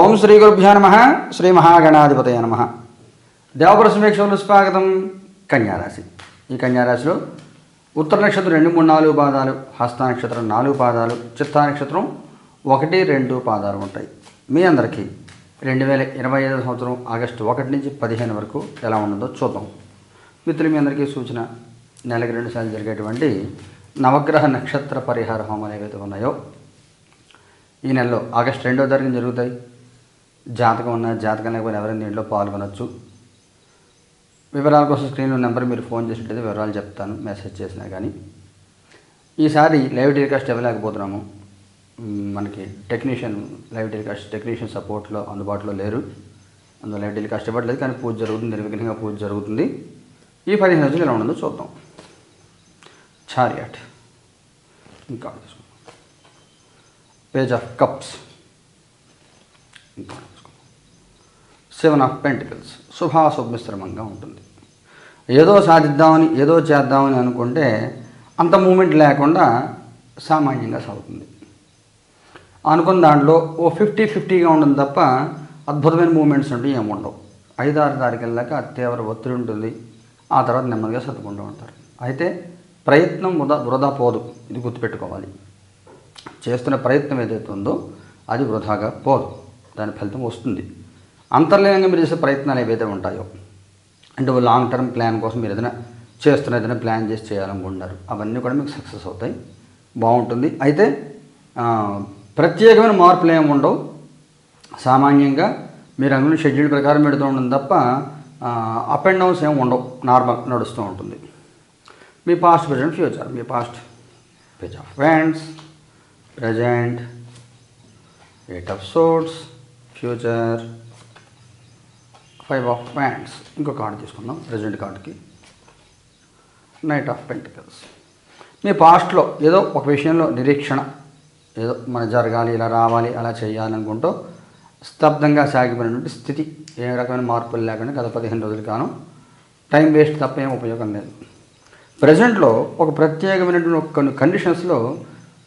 ఓం శ్రీ గురుభ్యో నమ శ్రీ మహాగణాధిపతయ నమ. దేవపుర సమీక్షలు స్వాగతం కన్యారాశి ఈ కన్యారాశిలో ఉత్తర నక్షత్రం రెండు మూడు నాలుగు పాదాలు హస్త నక్షత్రం నాలుగు పాదాలు చిత్తా నక్షత్రం ఒకటి రెండు పాదాలు ఉంటాయి. మీ అందరికీ రెండు వేల ఇరవై ఐదో సంవత్సరం ఆగస్టు ఒకటి నుంచి పదిహేను వరకు ఎలా ఉన్నదో చూద్దాం. మిత్రులు మీ అందరికీ సూచన. నెలకి రెండు సార్లు జరిగేటువంటి నవగ్రహ నక్షత్ర పరిహార హోమాలు ఏవైతే ఉన్నాయో ఈ నెలలో ఆగస్ట్ రెండో తారీఖున జరుగుతాయి. జాతకం ఉన్న జాతకం లేకపోతే ఎవరైనా దీంట్లో పాల్గొనొచ్చు. వివరాల కోసం స్క్రీన్లో నెంబర్ మీరు ఫోన్ చేసినట్టయితే వివరాలు చెప్తాను మెసేజ్ చేసినా కానీ. ఈసారి లైవ్ టెలికాస్ట్ ఇవ్వలేకపోతున్నాము. మనకి టెక్నీషియన్ లైవ్ టెలికాస్ట్ టెక్నీషియన్ సపోర్ట్లో అందుబాటులో లేరు. అందులో లైవ్ టెలికాస్ట్ ఇవ్వట్లేదు కానీ పూజ జరుగుతుంది నిర్విఘ్నంగా పూజ జరుగుతుంది. ఈ పదిహేను రోజులు ఎలా ఉండదో చూద్దాం. చారియట్ ఇంకా పేజ్ ఆఫ్ కప్స్. ఇంకా సెవెన్ ఆఫ్ పెంటికల్స్. శుభాశుభమిశ్రమంగా ఉంటుంది. ఏదో సాధిద్దామని ఏదో చేద్దామని అనుకుంటే అంత మూమెంట్ లేకుండా సామాన్యంగా సాగుతుంది. అనుకున్న దాంట్లో ఓ ఫిఫ్టీ ఫిఫ్టీగా ఉంటుంది తప్ప అద్భుతమైన మూమెంట్స్ ఉంటే ఏముండవు ఐదారు తారీఖు వెళ్ళాక తీవ్ర ఒత్తిడి ఉంటుంది. ఆ తర్వాత నెమ్మదిగా సర్దుకుంటూ ఉంటారు. అయితే ప్రయత్నం వృధా వృధా పోదు. ఇది గుర్తుపెట్టుకోవాలి. చేస్తున్న ప్రయత్నం ఏదైతే ఉందో అది వృధాగా పోదు. దాని ఫలితం వస్తుంది. అంతర్లీనంగా మీరు చేసే ప్రయత్నాలు ఏవైతే ఉంటాయో అంటే లాంగ్ టర్మ్ ప్లాన్ కోసం మీరు ఏదైనా చేస్తున్న ఏదైనా ప్లాన్ చేసి చేయాలనుకుంటున్నారు అవన్నీ కూడా మీకు సక్సెస్ అవుతాయి. బాగుంటుంది. అయితే ప్రత్యేకమైన మార్పులు ఏమి ఉండవు. సామాన్యంగా మీరు అందులో షెడ్యూల్ ప్రకారం పెడుతూ ఉంటుంది తప్ప అప్ అండ్ డౌన్స్ ఏమి ఉండవు. నార్మల్ నడుస్తూ ఉంటుంది. మీ past present future me past page of friends present eight of swords future five of pants ఇంకో కార్డు తీసుకుందాం ప్రజెంట్ కార్డుకి నైట్ ఆఫ్ పెంటికల్స్ మీ పాస్ట్లో ఏదో ఒక విషయంలో నిరీక్షణ ఏదో మన జరగాలి ఇలా రావాలి అలా చేయాలనుకుంటూ స్తబ్దంగా సాగిపోయినటువంటి స్థితి. ఏ రకమైన మార్పులు లేకుండా గత పదిహేను రోజులు కాను టైం వేస్ట్ తప్ప ఏం ఉపయోగం లేదు. ప్రజెంట్లో ఒక ప్రత్యేకమైనటువంటి కొన్ని కండిషన్స్లో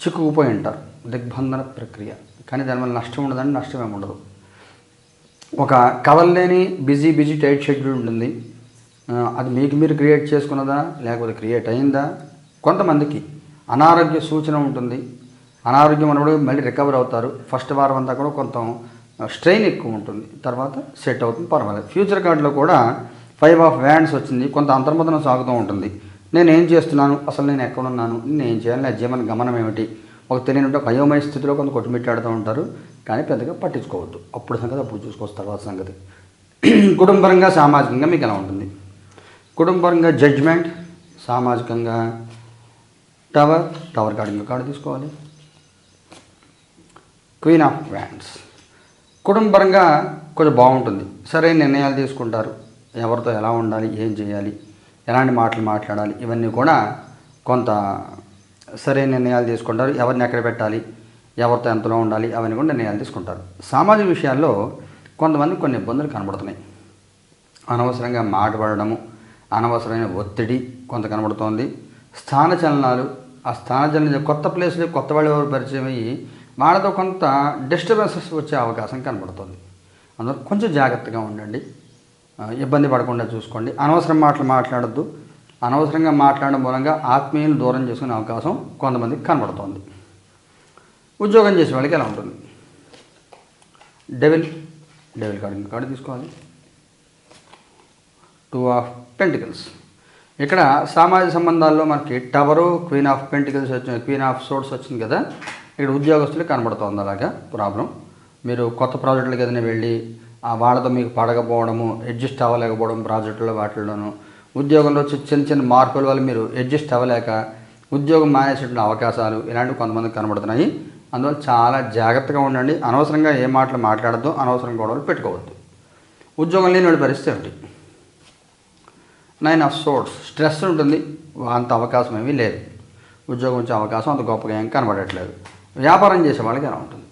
చిక్కుకుపోయి ఉంటారు. దిగ్బంధన ప్రక్రియ. కానీ దానివల్ల నష్టం ఉండదని నష్టం ఏమి ఉండదు. ఒక కవల్లేని బిజీ బిజీ టైట్ షెడ్యూల్ ఉంటుంది. అది మీకు మీరు క్రియేట్ చేసుకున్నదా లేకపోతే క్రియేట్ అయిందా? కొంతమందికి అనారోగ్య సూచన ఉంటుంది. అనారోగ్యం ఉన్నప్పుడు మళ్ళీ రికవర్ అవుతారు. ఫస్ట్ వారం అంతా కూడా కొంత స్ట్రెయిన్ ఎక్కువ ఉంటుంది. తర్వాత సెట్ అవుతుంది. పర్వాలేదు. ఫ్యూచర్ కార్డులో కూడా ఫైవ్ ఆఫ్ వ్యాండ్స్ వచ్చింది. కొంత అంతర్మతనం సాగుతూ ఉంటుంది. నేను ఏం చేస్తున్నాను? అసలు నేను ఎక్కడున్నాను? నేను ఏం చేయాలి? నా జీవన గమనం ఏమిటి? ఒక తెలియని భయోమయ స్థితిలో కొంత కొట్టుమిట్టాడుతూ ఉంటారు కానీ పెద్దగా పట్టించుకోవద్దు. అప్పుడు సంగతి అప్పుడు చూసుకోవచ్చు. తర్వాత సంగతి. కుటుంబరంగా సామాజికంగా మీకు ఎలా ఉంటుంది? కుటుంబపరంగా జడ్జ్మెంట్ సామాజికంగా టవర్ టవర్ కార్డు ఇంకా కార్డు తీసుకోవాలి. క్వీన్ ఆఫ్ వ్యాండ్స్ కుటుంబపరంగా కొంచెం బాగుంటుంది. సరైన నిర్ణయాలు తీసుకుంటారు. ఎవరితో ఎలా ఉండాలి ఏం చేయాలి ఎలాంటి మాటలు మాట్లాడాలి ఇవన్నీ కూడా కొంత సరైన నిర్ణయాలు తీసుకుంటారు. ఎవరిని ఎక్కడ పెట్టాలి? ఎవరితో ఎంతలో ఉండాలి? అవన్నీ కూడా నిర్ణయాలు తీసుకుంటారు. సామాజిక విషయాల్లో కొంతమంది కొన్ని ఇబ్బందులు కనబడుతున్నాయి. అనవసరంగా మాట్లాడడము అనవసరమైన ఒత్తిడి కొంత కనబడుతోంది. స్థాన చలనాలు ఆ స్థానచలనం కొత్త ప్లేస్లో కొత్త వాళ్ళు ఎవరు పరిచయం అయ్యి వాళ్ళతో కొంత డిస్టర్బెన్సెస్ వచ్చే అవకాశం కనబడుతుంది. అందువల్ల కొంచెం జాగ్రత్తగా ఉండండి. ఇబ్బంది పడకుండా చూసుకోండి. అనవసరం మాటలు మాట్లాడద్దు. అనవసరంగా మాట్లాడడం మూలంగా ఆత్మీయులు దూరం చేసుకునే అవకాశం కొంతమందికి కనబడుతోంది. ఉద్యోగం చేసే వాళ్ళకి ఎలా ఉంటుంది? డెవిల్ డెవిల్ కార్డు కార్డు తీసుకోవాలి. Two of pentacles. ఇక్కడ సామాజిక సంబంధాల్లో మనకి టవరు క్వీన్ ఆఫ్ పెంటికల్స్ వచ్చింది క్వీన్ ఆఫ్ సోర్స్ వచ్చింది కదా ఇక్కడ ఉద్యోగస్తులు కనబడుతోంది అలాగా ప్రాబ్లం. మీరు కొత్త ప్రాజెక్టులకు ఏదైనా వెళ్ళి ఆ వాళ్ళతో మీకు పడకపోవడము అడ్జస్ట్ అవ్వలేకపోవడం ప్రాజెక్టులో వాటిల్లోనూ ఉద్యోగంలో చిన్న చిన్న మార్పుల వల్ల మీరు అడ్జస్ట్ అవ్వలేక ఉద్యోగం మానేసేటువంటి అవకాశాలు ఇలాంటివి కొంతమందికి కనబడుతున్నాయి. అందువల్ల చాలా జాగ్రత్తగా ఉండండి. అనవసరంగా ఏ మాటలు మాట్లాడద్దు. అనవసరం గొడవలు పెట్టుకోవద్దు. ఉద్యోగం లేని వాడి పరిస్థితి ఏమిటి? నైన్ ఆఫ్ సోర్స్ స్ట్రెస్ ఉంటుంది. అంత అవకాశం ఏమీ లేదు. ఉద్యోగం వచ్చే అవకాశం అంత గొప్పగా ఏం కనబడట్లేదు. వ్యాపారం చేసే వాళ్ళకి ఎలా ఉంటుంది?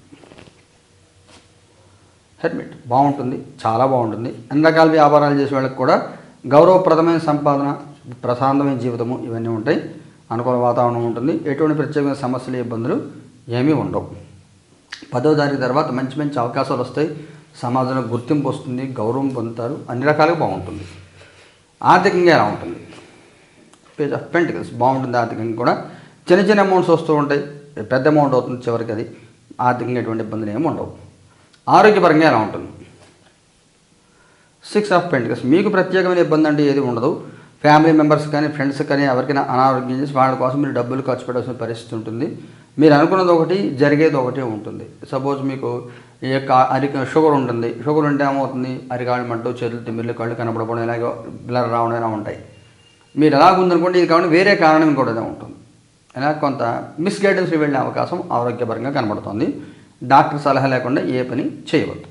హెల్మెట్ బాగుంటుంది. చాలా బాగుంటుంది. అన్ని రకాల వ్యాపారాలు చేసే వాళ్ళకి కూడా గౌరవప్రదమైన సంపాదన ప్రశాంతమైన జీవితము ఇవన్నీ ఉంటాయి. అనుకూల వాతావరణం ఉంటుంది. ఎటువంటి ప్రత్యేకమైన సమస్యలు ఇబ్బందులు ఏమీ ఉండవు. పదో తారీఖు తర్వాత మంచి మంచి అవకాశాలు వస్తాయి. సమాజంలో గుర్తింపు వస్తుంది గౌరవం పొందుతారు. అన్ని రకాలుగా బాగుంటుంది. ఆర్థికంగా ఎలా ఉంటుంది? Page of pentacles. బాగుంటుంది ఆర్థికంగా కూడా. చిన్న చిన్న అమౌంట్స్ వస్తూ ఉంటాయి. పెద్ద అమౌంట్ అవుతుంది చివరికి అది. ఆర్థికంగా ఎటువంటి ఇబ్బందులు ఏమి ఉండవు. ఆరోగ్యపరంగా ఎలా ఉంటుంది? సిక్స్ ఆఫ్ పెంటికల్స్ మీకు ప్రత్యేకమైన ఇబ్బంది అంటే ఏది ఉండదు. ఫ్యామిలీ మెంబర్స్ కానీ ఫ్రెండ్స్ కానీ ఎవరికైనా అనారోగ్యం చేసి వాళ్ళ కోసం మీరు డబ్బులు ఖర్చు పెట్టాల్సిన పరిస్థితి ఉంటుంది. మీరు అనుకున్నది ఒకటి జరిగేది ఒకటి ఉంటుంది. సపోజ్ మీకు ఈ యొక్క అరిక షుగర్ ఉంటుంది. షుగర్ ఉంటే ఏమవుతుంది? అరికాళ్ళు మంటూ చేతులు తిమ్మిర్లు కళ్ళు కనపడకపోవడం ఇలాగే బ్లర్ రావడం ఇలా ఉంటాయి. మీరు ఎలా ఉందనుకోండి ఇది కాబట్టి వేరే కారణం కూడా ఉంటుంది. ఇలా కొంత మిస్గైడెన్స్ వెళ్ళే అవకాశం ఆరోగ్యపరంగా కనబడుతుంది. డాక్టర్ సలహా లేకుండా ఏ పని చేయవద్దు.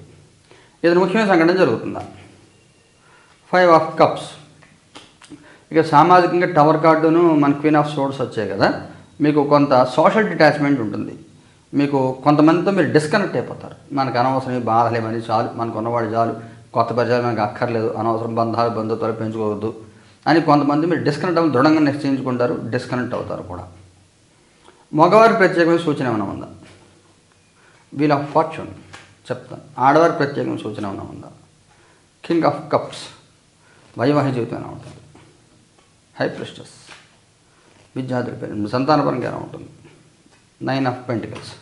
ఇది ముఖ్యమైన సంఘటన జరుగుతుందా? Five of cups. ఇక సామాజికంగా టవర్ కార్డును మన క్వీన్ ఆఫ్ సోర్స్ వచ్చాయి కదా మీకు కొంత సోషల్ డిటాచ్మెంట్ ఉంటుంది. మీకు కొంతమందితో మీరు డిస్కనెక్ట్ అయిపోతారు. మనకు అనవసరం బాధలేమని చాలు మనకు ఉన్నవాడు చాలు కొత్త పరిచయాలు మనకు అక్కర్లేదు అనవసరం బంధాలు బంధుత్వాలు పెంచుకోవద్దు అని కొంతమంది మీరు డిస్కనెక్ట్ అవ్వడం దృఢంగా నిశ్చయించుకుంటారు డిస్కనెక్ట్ అవుతారు కూడా. మగవారి ప్రత్యేకమైన సూచన ఏమైనా ఉందా? వీల్ ఆఫ్ ఫార్చ్యూన్ చెప్తాను. ఆడవారి ప్రత్యేకమైన సూచన ఏమైనా ఉందా? కింగ్ ఆఫ్ కప్స్ వైవాహిక జీవితం ఎలా ఉంటుంది? హై ప్రెస్టస్ విద్యార్థుల పిల్లలు సంతానపరంగా ఎలా ఉంటుంది? నైన్ ఆఫ్ పెంటికల్స్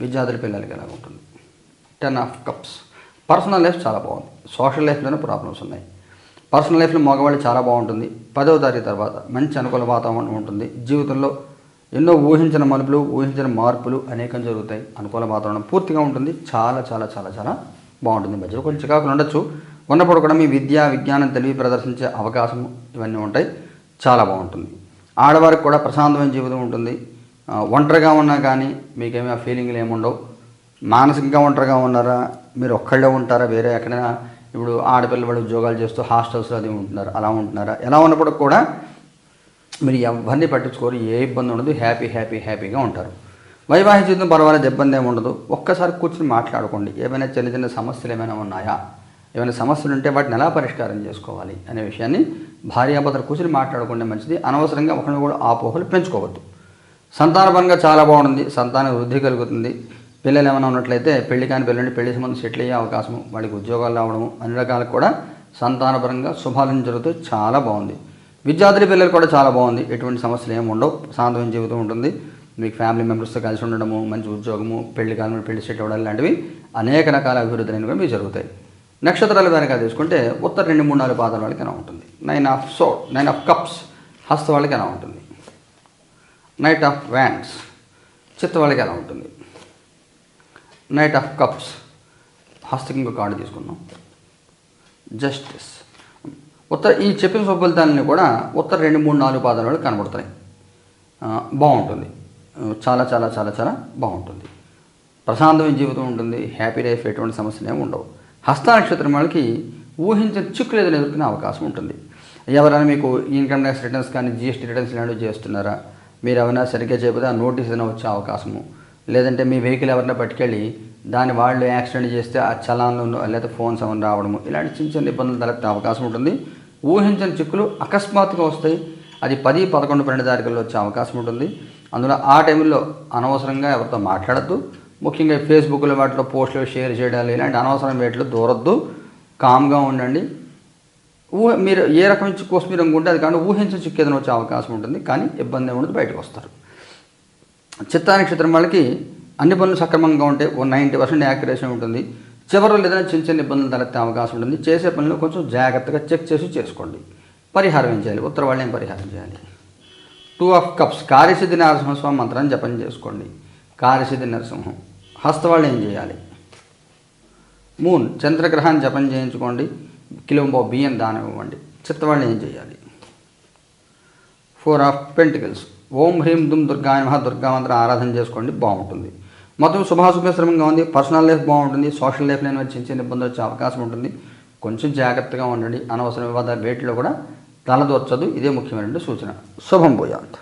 విద్యార్థుల పిల్లలకి ఎలా ఉంటుంది? Ten of cups personal life చాలా బాగుంది. సోషల్ లైఫ్లోనే ప్రాబ్లమ్స్ ఉన్నాయి. పర్సనల్ లైఫ్లో మగవాళ్ళు చాలా బాగుంటుంది. పదవ తారీఖు తర్వాత మంచి అనుకూల వాతావరణం ఉంటుంది. జీవితంలో ఎన్నో ఊహించిన మలుపులు ఊహించిన మార్పులు అనేకం జరుగుతాయి. అనుకూల వాతావరణం పూర్తిగా ఉంటుంది. చాలా చాలా చాలా చాలా బాగుంటుంది. మధ్యలో కొంచెం చికాకులు ఉండొచ్చు. ఉన్నప్పుడు కూడా మీ విద్య విజ్ఞానం తెలివి ప్రదర్శించే అవకాశం ఇవన్నీ ఉంటాయి. చాలా బాగుంటుంది. ఆడవారికి కూడా ప్రశాంతమైన జీవితం ఉంటుంది. ఒంటరిగా ఉన్నా కానీ మీకేమీ ఆ ఫీలింగ్లు ఏముండవు మానసికంగా ఒంటరిగా ఉన్నారా? మీరు ఒక్కళ్ళే ఉంటారా? వేరే ఎక్కడైనా ఇప్పుడు ఆడపిల్ల వాళ్ళు ఉద్యోగాలు చేస్తూ హాస్టల్స్లో అది ఉంటున్నారు అలా ఉంటున్నారా? ఎలా ఉన్నప్పుడు కూడా మీరు ఎవరిని పట్టించుకోరు ఏ ఇబ్బంది ఉండదు. హ్యాపీ హ్యాపీ హ్యాపీగా ఉంటారు. వైవాహిక జీవితం పర్వాలేదు ఇబ్బంది ఏమి ఉండదు. ఒక్కసారి కూర్చుని మాట్లాడుకోండి. ఏమైనా చిన్న చిన్న సమస్యలు ఏమైనా ఉన్నాయా? ఏమైనా సమస్యలు ఉంటే వాటిని ఎలా పరిష్కారం చేసుకోవాలి అనే విషయాన్ని భార్యాభర్తలు కూర్చుని మాట్లాడుకుంటే మంచిది. అనవసరంగా ఒకరిని కూడా ఆపోహలు పెంచుకోవద్దు. సంతానపరంగా చాలా బాగుంది సంతాన వృద్ధి కలుగుతుంది. పిల్లలు ఏమైనా ఉన్నట్లయితే పెళ్ళి కాని పిల్లల్ని పెళ్ళి సంబంధం సెటిల్ అయ్యే అవకాశం వాళ్ళకి ఉద్యోగాలు రావడము అన్ని రకాలకు కూడా సంతానపరంగా శుభాలను జరుగుతాయి చాలా బాగుంది. విద్యార్థుల పిల్లలు కూడా చాలా బాగుంది. ఎటువంటి సమస్యలు ఏమి ఉండవు. శాంతమైన జీవితం ఉంటుంది. మీకు ఫ్యామిలీ మెంబర్స్తో కలిసి ఉండడము మంచి ఉద్యోగము పెళ్ళి కాలం పెళ్ళి సెట్ అవ్వడం లాంటివి అనేక రకాల అభివృద్ధులు అనేవి మీకు జరుగుతాయి. నక్షత్రాల కనుక తీసుకుంటే ఉత్తర రెండు మూడు నాలుగు పాదాల వాళ్ళకి ఎలా ఉంటుంది. Nine of so nine of cups హస్త వాళ్ళకి ఎలా ఉంటుంది. నైట్ ఆఫ్ వ్యాండ్స్ చిత్త వాళ్ళకి ఎలా ఉంటుంది. నైట్ ఆఫ్ కప్స్ హస్తకి ఇంకో కార్డు తీసుకున్నాం జస్టిస్ ఉత్తర ఈ చెప్పిన స్వఫలితాలని కూడా ఉత్తర రెండు మూడు నాలుగు పాదాల వాళ్ళకి కనబడతాయి బాగుంటుంది. చాలా చాలా చాలా చాలా బాగుంటుంది. ప్రశాంతమైన జీవితం ఉంటుంది. హ్యాపీ లైఫ్ ఎటువంటి సమస్యలు ఏమి ఉండవు. హస్త నక్షత్రం వాళ్ళకి ఊహించిన చిక్కులు లేదని ఎదుర్కొనే అవకాశం ఉంటుంది. ఎవరైనా మీకు ఇన్కమ్ ట్యాక్స్ రిటర్న్స్ కానీ జిఎస్టీ రిటర్న్స్ ఇలాంటివి చేస్తున్నారా? మీరు ఎవరైనా సరిగ్గా చేయకపోతే ఆ నోటీస్ ఏదైనా వచ్చే అవకాశము. లేదంటే మీ వెహికల్ ఎవరైనా పట్టుకెళ్ళి దాన్ని వాళ్ళు యాక్సిడెంట్ చేస్తే ఆ చలాన్లు లేదా ఫోన్స్ ఏమైనా రావడము ఇలాంటి చిన్న చిన్న ఇబ్బందులు తలెత్తే అవకాశం ఉంటుంది. ఊహించిన చిక్కులు అకస్మాత్తుగా వస్తాయి. అది పది పదకొండు పన్నెండు తారీఖుల్లో వచ్చే అవకాశం ఉంటుంది. అందులో ఆ టైంలో అనవసరంగా ఎవరితో మాట్లాడద్దు. ముఖ్యంగా ఫేస్బుక్లో వాటిలో పోస్టులు షేర్ చేయడాలు ఇలాంటి అనవసరం వేటిలో దూరద్దు. కామ్గా ఉండండి. ఊహ మీరు ఏ రకమైన చిక్కు మీరు అనుకుంటే అది కానీ ఊహించిన చిక్కు ఏదైనా వచ్చే అవకాశం ఉంటుంది కానీ ఇబ్బంది ఏముండదు ఉండదు బయటకు వస్తారు. చిత్తా నక్షత్రం వాళ్ళకి అన్ని పనులు సక్రమంగా ఉంటే ఓ నైంటీ పర్సెంట్ యాక్యురేషన్ ఉంటుంది. చివరిలో ఏదైనా చిన్న చిన్న ఇబ్బందులు తలెత్తే అవకాశం ఉంటుంది. చేసే పనులు కొంచెం జాగ్రత్తగా చెక్ చేసి చేసుకోండి. పరిహారం ఏం చేయాలి? ఉత్తర వాళ్ళు ఏం పరిహారం చేయాలి? Two of cups. కార్యసిద్ధి నరసింహస్వామి మంత్రాన్ని జపం చేసుకోండి. కార్యసిద్ధి నరసింహం. హస్తవాళ్ళు ఏం చేయాలి? మూన్ చంద్రగ్రహాన్ని జపం చేయించుకోండి. కిలోంబో బియ్యం దానం ఇవ్వండి. చిత్తవాళ్ళు ఏం చేయాలి? Four of pentacles. ఓం హ్రీం దుమ్ దుర్గా మహా దుర్గా మంత్రం ఆరాధన చేసుకోండి. బాగుంటుంది. మొత్తం శుభాశుభశ్రమంగా ఉంది. పర్సనల్ లైఫ్ బాగుంటుంది. సోషల్ లైఫ్ నేను చిన్న చిన్న ఇబ్బందులు వచ్చే అవకాశం ఉంటుంది. కొంచెం జాగ్రత్తగా ఉండండి. అనవసరం వివాదాల వేటిలో కూడా తలదొచ్చదు ఇదే ముఖ్యమైన సూచన. శుభం పోయాంత్